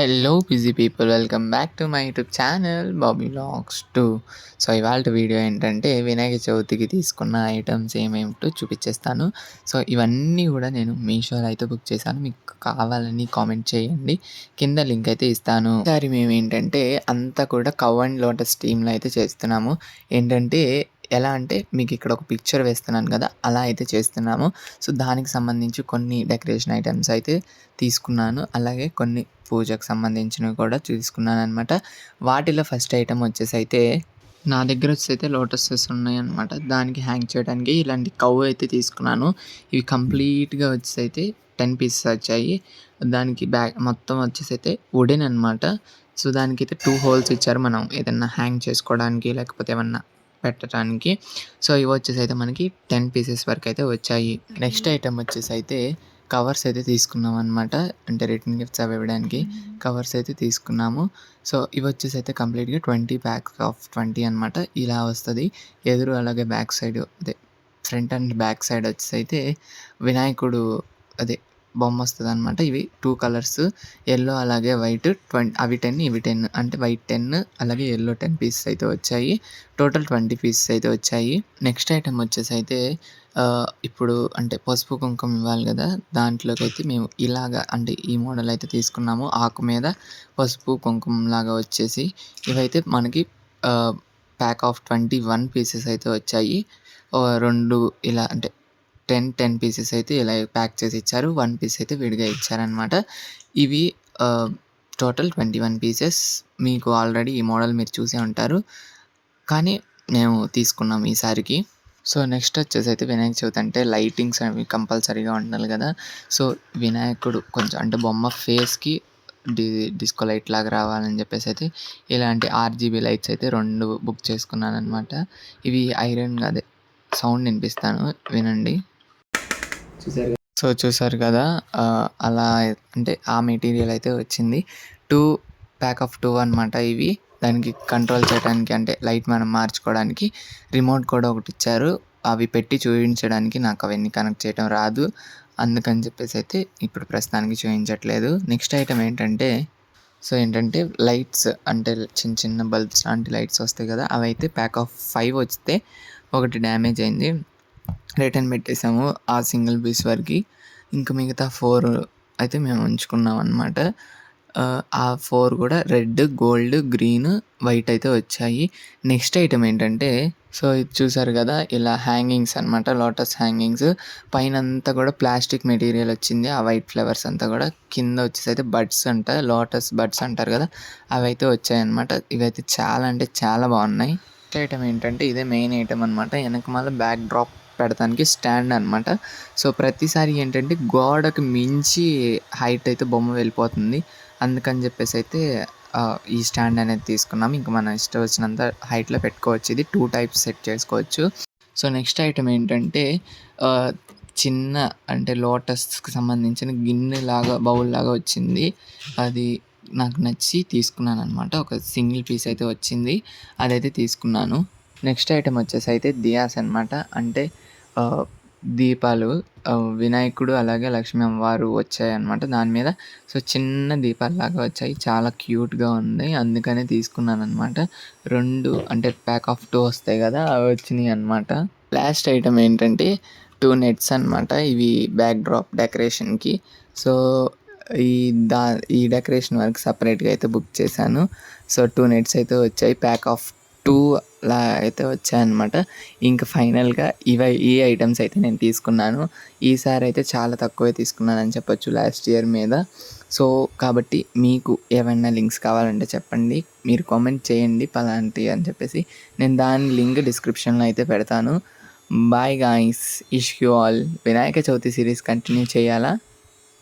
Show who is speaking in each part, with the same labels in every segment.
Speaker 1: Hello busy people welcome back to my YouTube channel Bobby vlogs two so ఇవాళ video ఏంటంటే వినాయక చవితికి తీసుకున్న items ఏమేమిటో చూపించేస్తాను సో ఇవన్నీ కూడా నేను మీషోలో అయితే బుక్ చేశాను. మీకు కావాలని కామెంట్ చేయండి. కింద లింక్ అయితే ఇస్తాను. ఈసారి మేము ఏంటంటే అంతా కూడా కవ్ అండ్ లోటస్ టీంలో అయితే చేస్తున్నాము. ఏంటంటే ఎలా అంటే మీకు ఇక్కడ ఒక పిక్చర్ వేస్తున్నాను కదా అలా అయితే చేస్తున్నాము. సో దానికి సంబంధించి కొన్ని డెకరేషన్ ఐటమ్స్ అయితే తీసుకున్నాను. అలాగే కొన్ని పూజకు సంబంధించినవి కూడా తీసుకున్నాను అనమాట వాటిలో ఫస్ట్ ఐటమ్ వచ్చేసి అయితే నా దగ్గర వచ్చి అయితే లోటసెస్ ఉన్నాయన్నమాట దానికి హ్యాంగ్ చేయడానికి ఇలాంటి కవ్ అయితే తీసుకున్నాను. ఇవి కంప్లీట్గా వచ్చేసి అయితే టెన్ పీసెస్ వచ్చాయి. దానికి బ్యాగ్ మొత్తం వచ్చేసి అయితే వుడెన్ అనమాట సో దానికైతే టూ హోల్స్ ఇచ్చారు. మనం ఏదన్నా హ్యాంగ్ చేసుకోవడానికి లేకపోతే ఏమన్నా పెట్టడానికి. సో ఇవి వచ్చేసి అయితే మనకి టెన్ పీసెస్ వరకు అయితే వచ్చాయి. నెక్స్ట్ ఐటమ్ వచ్చేసి అయితే కవర్స్ అయితే తీసుకున్నాం అనమాట అంటే రిటర్న్ గిఫ్ట్స్ అవి ఇవ్వడానికి కవర్స్ అయితే తీసుకున్నాము. సో ఇవి వచ్చేసి అయితే కంప్లీట్గా ట్వంటీ ప్యాక్స్ ఆఫ్ ట్వంటీ అనమాట ఇలా వస్తుంది. ఎదురు అలాగే బ్యాక్ సైడ్ అదే ఫ్రంట్ అండ్ బ్యాక్ సైడ్ వచ్చేసి అయితే వినాయకుడు అదే బొమ్మ వస్తుంది అనమాట ఇవి టూ కలర్స్ ఎల్లో అలాగే వైట్ ట్వంటీ అవి టెన్ ఇవి టెన్ అంటే వైట్ టెన్ అలాగే ఎల్లో టెన్ పీసెస్ అయితే వచ్చాయి. టోటల్ ట్వంటీ పీసెస్ అయితే వచ్చాయి. నెక్స్ట్ ఐటమ్ వచ్చేసి అయితే ఇప్పుడు అంటే పసుపు కుంకుమ ఇవ్వాలి కదా దాంట్లోకి అయితే మేము ఇలాగా అంటే ఈ మోడల్ అయితే తీసుకున్నాము. ఆకు మీద పసుపు కుంకుమ లాగా వచ్చేసి ఇవైతే మనకి pack of twenty one pieces అయితే వచ్చాయి. రెండు ఇలా అంటే టెన్ టెన్ పీసెస్ అయితే ఇలా ప్యాక్ చేసి ఇచ్చారు. వన్ పీస్ అయితే విడిగా ఇచ్చారనమాట ఇవి టోటల్ ట్వంటీ వన్ పీసెస్. మీకు ఆల్రెడీ ఈ మోడల్ మీరు చూసే ఉంటారు. కానీ మేము తీసుకున్నాం ఈసారికి సో నెక్స్ట్ వచ్చేసి అయితే వినాయక చవితి అంటే లైటింగ్స్ అవి కంపల్సరీగా ఉండాలి కదా. సో వినాయకుడు కొంచెం అంటే బొమ్మ ఫేస్కి డి డిస్కో లైట్ లాగా రావాలని చెప్పేసి అయితే ఇలాంటి ఆర్జీబీ లైట్స్ అయితే రెండు బుక్ చేసుకున్నాను అనమాట ఇవి ఐరన్ అదే సౌండ్ వినిపిస్తాను. వినండి. చూసారు సో చూసారు కదా అలా అంటే ఆ మెటీరియల్ అయితే వచ్చింది. టూ ప్యాక్ ఆఫ్ టూ అనమాట ఇవి. దానికి కంట్రోల్ చేయడానికి అంటే లైట్ మనం మార్చుకోవడానికి రిమోట్ కూడా ఒకటి ఇచ్చారు. అవి పెట్టి చూపించడానికి నాకు అవన్నీ కనెక్ట్ చేయడం రాదు. అందుకని చెప్పేసి అయితే ఇప్పుడు ప్రస్తుతానికి చూపించట్లేదు. నెక్స్ట్ ఐటమ్ ఏంటంటే సో ఏంటంటే లైట్స్ అంటే చిన్న చిన్న బల్బ్స్ లాంటి లైట్స్ వస్తాయి కదా అవి అయితే ప్యాక్ ఆఫ్ ఫైవ్ వస్తే ఒకటి డ్యామేజ్ అయింది. రిటర్న్ పెట్టేసాము ఆ సింగిల్ పీస్ వరకు. ఇంకా మిగతా ఫోర్ అయితే మేము ఉంచుకున్నాం అనమాట ఆ ఫోర్ కూడా రెడ్ గోల్డ్ గ్రీన్ వైట్ అయితే వచ్చాయి. నెక్స్ట్ ఐటమ్ ఏంటంటే సో ఇది చూసారు కదా ఇలా హ్యాంగింగ్స్ అనమాట లోటస్ హ్యాంగింగ్స్. పైన అంతా కూడా ప్లాస్టిక్ మెటీరియల్ వచ్చింది ఆ వైట్ ఫ్లవర్స్ అంతా కూడా. కింద వచ్చేసి అయితే బడ్స్ అంట లోటస్ బడ్స్ అంటారు కదా అవి అయితే వచ్చాయి అనమాట ఇవైతే చాలా అంటే చాలా బాగున్నాయి. ఐటమ్ ఏంటంటే ఇదే మెయిన్ ఐటమ్ అనమాట వెనక మళ్ళీ బ్యాక్ డ్రాప్ పెడతానికి స్టాండ్ అనమాట సో ప్రతిసారి ఏంటంటే గోడకు మించి హైట్ అయితే బొమ్మ వెళ్ళిపోతుంది. అందుకని చెప్పేసి అయితే ఈ స్టాండ్ అనేది తీసుకున్నాం. ఇంకా మన ఇష్టం వచ్చినంత హైట్లో పెట్టుకోవచ్చు ఇది టూ టైప్స్ సెట్ చేసుకోవచ్చు. సో నెక్స్ట్ ఐటమ్ ఏంటంటే చిన్న అంటే లోటస్కి సంబంధించిన గిన్నె లాగా బౌల్ లాగా వచ్చింది. అది నాకు నచ్చి తీసుకున్నాను అనమాట ఒక సింగిల్ పీస్ అయితే వచ్చింది. అదైతే తీసుకున్నాను. నెక్స్ట్ ఐటమ్ వచ్చేసి అయితే దియాస్ అనమాట అంటే దీపాలు వినాయకుడు అలాగే లక్ష్మీ అమ్మవారు వచ్చాయన్నమాట దాని మీద. సో చిన్న దీపాల్లాగా వచ్చాయి. చాలా క్యూట్గా ఉంది. అందుకనే తీసుకున్నాను అనమాట రెండు అంటే ప్యాక్ ఆఫ్ టూ వస్తాయి కదా అవి వచ్చినాయి అనమాట లాస్ట్ ఐటమ్ ఏంటంటే టూ నెట్స్ అనమాట ఇవి బ్యాక్ డ్రాప్ డెకరేషన్కి సో ఈ దా ఈ డెకరేషన్ వర్క్ సపరేట్గా అయితే బుక్ చేశాను. సో టూ నెట్స్ అయితే వచ్చాయి. ప్యాక్ ఆఫ్ టూ లా అయితే వచ్చాయన్నమాట. ఇంకా ఫైనల్గా ఇవ ఈ ఐటమ్స్ అయితే నేను తీసుకున్నాను. ఈసారి అయితే చాలా తక్కువే తీసుకున్నానని చెప్పొచ్చు లాస్ట్ ఇయర్ మీద. సో కాబట్టి మీకు ఏమైనా లింక్స్ కావాలంటే చెప్పండి. మీరు కామెంట్ చేయండి పలాంటి అని చెప్పేసి. నేను దాని లింక్ డిస్క్రిప్షన్లో అయితే పెడతాను. Bye guys. Wish you all. Vinayaka Chavithi series continue చేయాలా?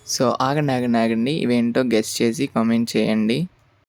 Speaker 1: సో ఆగండి ఆగండి ఆగండి. ఇవేంటో గెస్ట్ చేసి కామెంట్ చేయండి.